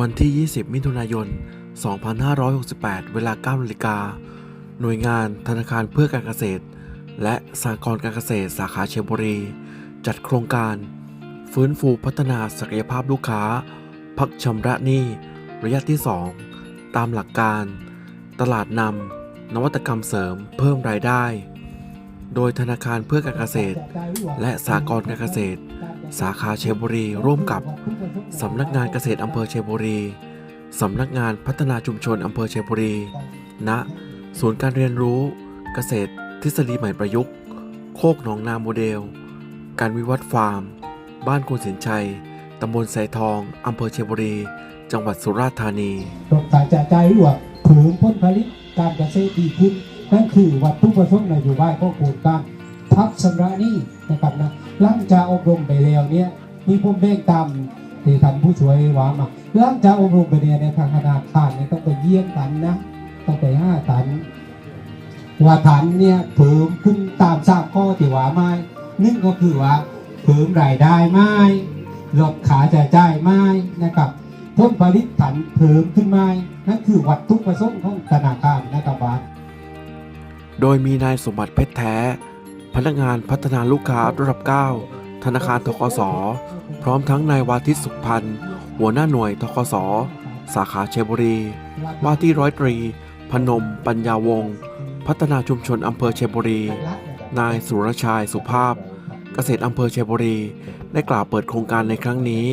วันที่ 20 มิถุนายน 2568 เวลา9นาฬิกา หน่วยงานธนาคารเพื่อการเกษตร และสหกรณ์การเกษตรสาขาเชียงบุรี จัดโครงการ ฟื้นฟูพัฒนาศักยภาพลูกค้า พักชำระหนี้ ระยะที่ 2 ตามหลักการ ตลาดนำนวัตกรรมเสริมเพิ่มรายได้ โดยธนาคารเพื่อการเกษตร และสหกรการเกษตร สาขาเชียงบุรี ร่วมกับสำนักงานเกษตรอำเภอเชียงบุรีสำนักงานพัฒนาชุมชนอำเภอเชียงบุรี ณ ศูนย์การเรียนรู้เกษตรทฤษฎีใหม่ประยุกต์ โคกหนองนาโมเดล การวิวัฒน์ฟาร์ม บ้านคุณสินชัย ตำบลไสทอง อำเภอเชียงบุรี จังหวัดสุราษฎร์ธานีตกการจ่ายจ่ายหลวงผืนพ้นผลิตการเกษตรดีขึ้น นั่นคือวัตถุประสงค์ในโยบายของโครงการพักชำระหนี้นะครับนะหลังจากอบรมไปแล้วเนี่ยมีผมเบ่งตามที่ท่านผู้ช่วยว่ามาหลังจากอบรมไปเนี่ยในทางธนาคารเนี่ยต้องไปเยี่ยมกันนะต้องไปห้าตันว่าฐานเนี่ยเพิ่มขึ้นตามทราบข้อที่ว่าไม่นึ่งก็คือว่าเพิ่มรายได้ไม่ลดขาจ่ายจ่ายไม่นะครับผลผลิตฐานเพิ่มขึ้นไม่นั่นคือวัตถุประสงค์ของธนาคารนะครับว่า โดยมีนายสมบัติเพชรแท้ พนักงานพัฒนาลูกค้าระดับ 9 ธนาคารทกส พร้อมทั้งนายวาทิตสุขพันธ์หัวหน้าหน่วยทกส สาขาเชียงบุรี ว่าที่ร้อยตรี พนม ปัญญาวงศ์พัฒนาชุมชนอำเภอเชียงบุรี นายสุรชัยสุภาพ เกษตรอำเภอเชียงบุรี ได้กล่าวเปิดโครงการในครั้งนี้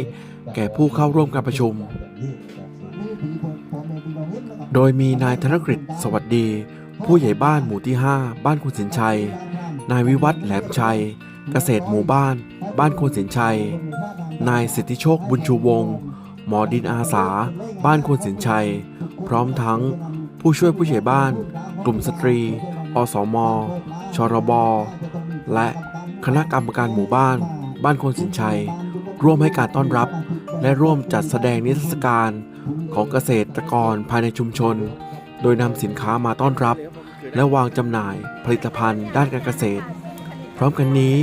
แก่ผู้เข้าร่วมการประชุม โดยมีนายธนกฤษสวัสดี ผู้ใหญ่บ้านหมู่ที่ 5 บ้านคุณสินชัย นายวิวัฒน์แหลมชัย เกษตรหมู่บ้าน บ้านคุณสินชัย นายสิทธิโชคบุญชูวงศ์หมอดินอาสา บ้านคุณสินชัย พร้อมทั้งผู้ช่วยผู้ใหญ่บ้าน กลุ่มสตรี อสม ชรบ และคณะกรรมการหมู่บ้าน บ้านคนสินชัย ร่วมให้การต้อนรับ และร่วมจัดแสดงนิทรรศการของเกษตรกรภายในชุมชน โดยนำสินค้ามาต้อนรับ และวางจำหน่ายผลิตภัณฑ์ด้านการเกษตร พร้อมกันนี้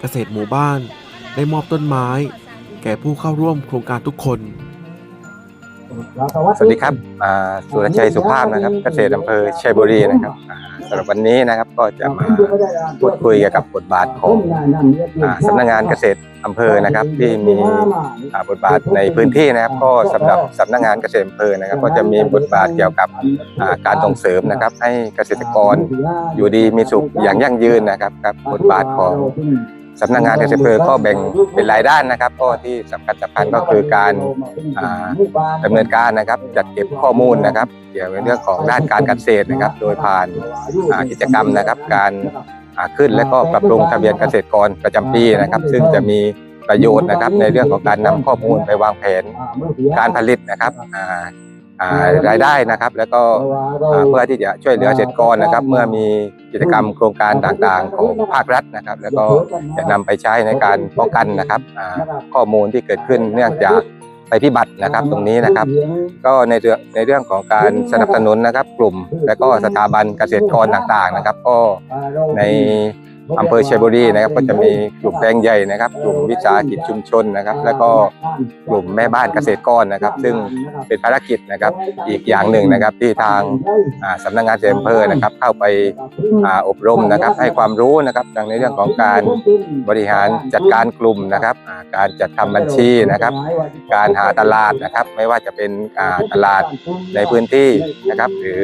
เกษตรหมู่บ้านได้มอบต้นไม้ แก่ผู้เข้าร่วมโครงการทุกคน สวัสดีครับอ่าสุรชัยสุภาพนะครับ เกษตรอำเภอชัยบุรีนะครับอ่า สำหรับวันนี้นะครับก็จะมาพูดคุยเกี่ยวกับบทบาทของอ่าสำนักงานเกษตรอำเภอนะครับ ที่มีบทบาทในพื้นที่นะครับ ก็สำหรับสำนักงานเกษตรอำเภอนะครับ ก็จะมีบทบาทเกี่ยวกับการส่งเสริมนะครับ ให้เกษตรกรอยู่ดีมีสุขอย่างยั่งยืนนะครับครับบทบาทของ สำนักงานเกษตรอำเภอก็แบ่งเป็นหลายด้านนะครับ ก็ที่สำคัญสำคัญก็คือการอ่าดำเนินการนะครับ จัดเก็บข้อมูลนะครับ เกี่ยวกับเรื่องของด้านการเกษตรนะครับ โดยผ่านอ่ากิจกรรมนะครับ การอ่าขึ้นและก็ปรับปรุงทะเบียนเกษตรกรประจำปีนะครับ ซึ่งจะมีประโยชน์นะครับในเรื่องของการนำข้อมูลไปวางแผนการผลิตนะครับอ่าอ่า รายได้นะครับ แล้วก็อ่าเพื่อที่จะช่วยเหลือเกษตรกรนะครับ เมื่อมีกิจกรรมโครงการต่างๆ ของภาครัฐนะครับ แล้วก็จะนำไปใช้ในการป้องกันนะครับอ่าข้อมูลที่เกิดขึ้นเนื่องจากภัยพิบัตินะครับตรงนี้นะครับ ก็ในเรื่องในเรื่องของการสนับสนุนนะครับ กลุ่ม และก็สถาบันเกษตรกรต่างๆนะครับ ก็ใน อำเภอเชียงบุรีนะครับ ก็จะมีกลุ่มแปลงใหญ่นะครับ กลุ่มวิสาหกิจชุมชนนะครับ แล้วก็กลุ่มแม่บ้านเกษตรกรนะครับ ซึ่งเป็นภารกิจนะครับอีกอย่างหนึ่งนะครับที่ทางอ่าสำนักงานเจมเพอร์นะครับ เข้าไปอบรมนะครับ ให้ความรู้นะครับดังในเรื่องของการบริหารจัดการกลุ่มนะครับ การจัดทำบัญชีนะครับ การหาตลาดนะครับ ไม่ว่าจะเป็นตลาดในพื้นที่นะครับ หรือ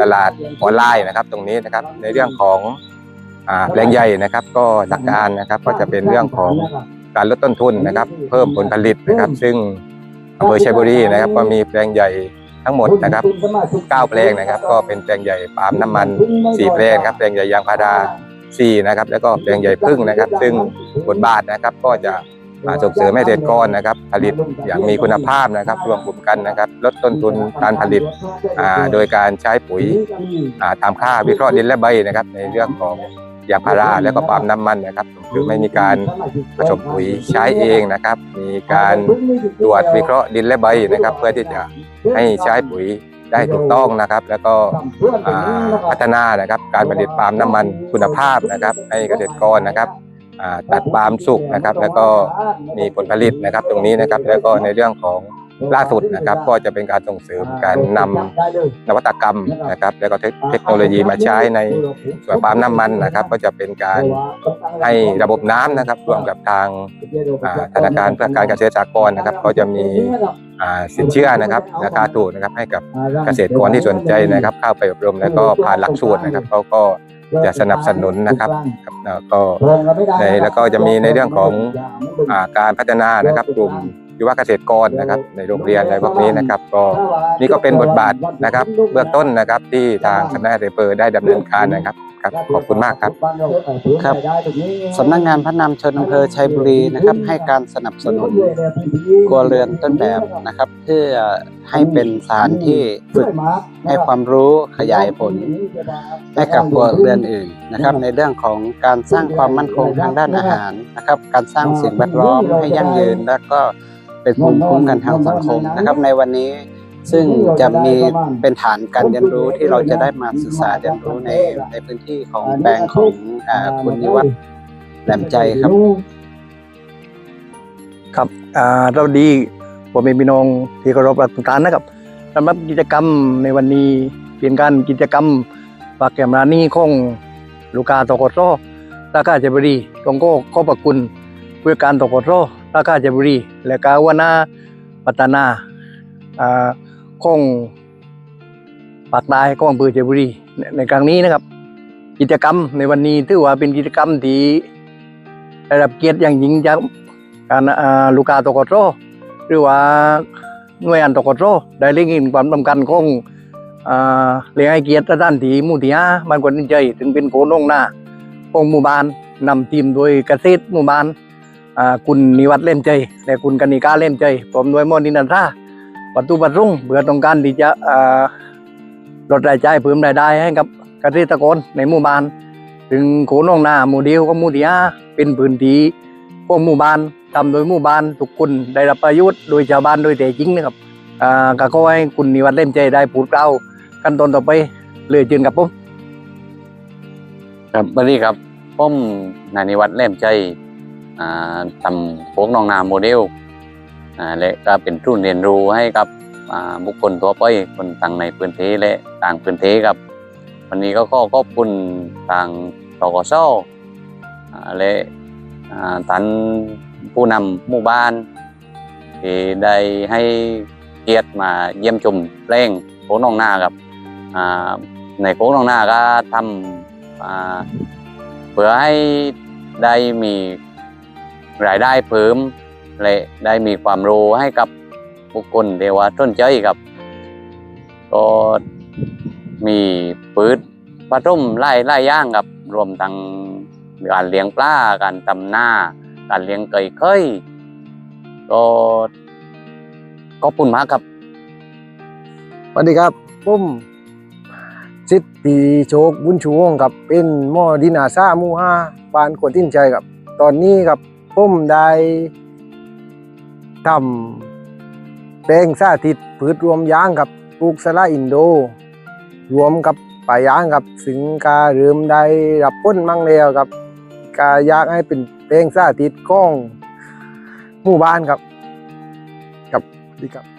ตลาดออนไลน์นะครับ ตรงนี้นะครับในเรื่องของ แปลงใหญ่นะครับก็หลักการนะครับก็จะเป็นเรื่องของการลดต้นทุนนะครับ เพิ่มผลผลิตนะครับ ซึ่งอำเภอชัยบุรีนะครับ ก็มีแปลงใหญ่ทั้งหมดนะครับ9แปลงนะครับ ก็เป็นแปลงใหญ่ปาล์มน้ำมัน4แปลงครับแปลงใหญ่ยางพารา4นะครับแล้วก็แปลงใหญ่พึ่งนะครับ ซึ่งบทบาทนะครับก็จะมาส่งเสริมให้เกษตรกรนะครับ ผลิตอย่างมีคุณภาพนะครับ รวมกลุ่มกันนะครับ ลดต้นทุนการผลิตอ่าโดยการใช้ปุ๋ยอ่าตามค่าวิเคราะห์ดินและใบนะครับ ในเรื่องของ ยางพาราและก็ปาล์มน้ำมันนะครับคือไม่มีการผสมปุ๋ยใช้เองนะครับ มีการตรวจวิเคราะห์ดินและใบนะครับ เพื่อที่จะให้ใช้ปุ๋ยได้ถูกต้องนะครับ แล้วก็อ่าพัฒนานะครับ การผลิตปาล์มน้ำมันคุณภาพนะครับ ให้เกษตรกรนะครับอ่าตัดปาล์มสุกนะครับ แล้วก็มีผลผลิตนะครับ ตรงนี้นะครับ แล้วก็ในเรื่องของ ล่าสุดนะครับก็จะเป็นการส่งเสริมการนำนวัตกรรมนะครับแล้วก็เทคโนโลยีมาใช้ในส่วนปาล์มน้ำมันนะครับ ก็จะเป็นการให้ระบบน้ำนะครับร่วมกับทางอ่าธนาคารเพื่อการเกษตรสหกรณ์นะครับ ก็จะมีอ่าสินเชื่อนะครับราคาถูกนะครับให้กับเกษตรกรที่สนใจนะครับ เข้าไปอบรมแล้วก็ผ่านหลักสูตรนะครับเขาก็จะสนับสนุนนะครับครับแล้วก็ในแล้วก็จะมีในเรื่องของอ่าการพัฒนานะครับกลุ่ม ยุวเกษตรกรนะครับ ในโรงเรียนอะไรพวกนี้นะครับ ก็นี่ก็เป็นบทบาทนะครับ เบื้องต้นนะครับที่ทางสำนักงานเรเปอร์ได้ดำเนินการนะครับครับขอบคุณมากครับครับสำนักงานพัฒนามชนอำเภอชัยบุรีนะครับ ให้การสนับสนุนครัวเรือนต้นแบบนะครับ เพื่อให้เป็นสถานที่ฝึกให้ความรู้ขยายผล ให้กับครัวเรือนอื่นนะครับ ในเรื่องของการสร้างความมั่นคงทางด้านอาหารนะครับ การสร้างสิ่งแวดล้อมให้ยั่งยืนและก็ เป็นภูมิคุ้มกันทางสังคมนะครับ ในวันนี้ซึ่งจะมีเป็นฐานการเรียนรู้ที่เราจะได้มาศึกษาเรียนรู้ในในพื้นที่ของแปลงของอคุณนิวัฒน์แหลมใจครับ ครับเราดีผมเป็นพี่น้องที่เคารพรักทุกท่านนะครับสำหรับกิจกรรมในวันนี้เป็นการกิจกรรมฝากแกมรานี่ของลูกาตกโรตากาเจบุรีตรงโก้ขอบพระคุณเพื่อการตกโรากาเจบุรี และกาวนาปัตตนาอ่าของปากใต้ของอำเภอเจบุรีในครั้งนี้นะครับ กิจกรรมในวันนี้ถือว่าเป็นกิจกรรมที่ได้รับเกียรติอย่างยิ่งจากการลูกาตกโรหรือว่าหน่วยงานตกโรได้เล็งเห็นความสำคัญของเลี้ยงให้เกียรติด้านที่มูที่ห้าบ้านกวนใจถึงเป็นโกนงหน้าองหมู่บ้านนำทีมโดยเกษตรหมู่บ้าน คุณนิวัฒน์เล่นใจ และคุณกนิกาเล่นใจพร้อมด้วยมอนินันทราวัตถุประสงเพื่อต้องการที่จะลดรายจ่ายเพิ่มรายได้ให้กับเกษตรกรในหมู่บ้าน ถึงโขนองนาหมู่เดียวกับหมู่ที่ห้าเป็นพื้นที่พวกหมู่บ้านทำโดยหมู่บ้านทุกคนได้รับประโยชน์โดยชาวบ้านโดยแต่จริงนะครับก็ขอให้คุณนิวัฒน์เล่นใจได้พูดเล่าขั้นตอนต่อไปเลยเชิญกับผมครับวัสดีครับผมนายนิวัฒน์เล่มใจ ทำพวกน้องนาโมเดลและก็เป็นทุนเรียนรู้ให้กับบุคคลทั่วไปคนต่างในพื้นที่และต่างพื้นที่ครับ วันนี้ก็ขอขอบคุณทางตกสอ่าและท่านผู้นำหมู่บ้านที่ได้ให้เกียรติมาเยี่ยมชมเพลงโค้งน้องนาครับในโค้งน้องนาก็ทำเพื่อให้ได้มี รายได้เพิ่มและได้มีความรู้ให้กับบุคคลเดียว่าต้นใจครับ ก็มีปืดปลาต้มไล่ไล่ย่างครับรวมทั้งการเลี้ยงปลาการตำหน้า การเลี้ยงไก่เคยก็ก็ปุ่นมากครับสวัสดีครับผมสิทธิ์ปีโชคบุญชูวงศ์ครับเป็นหม้อดินาซามู่าบ้านขวดทิ้นใจครับ ตอนนี้ครับ ผมได้ทำแปลงสาธิตพืชรวมยางกับปลูกสละอินโด รวมกับป่ายางกับสิงกาเริ่มได้รับพ้นมั่งแล้วกับกายากให้เป็นแปลงสาธิตของหมู่บ้านครับ ครับดีครับ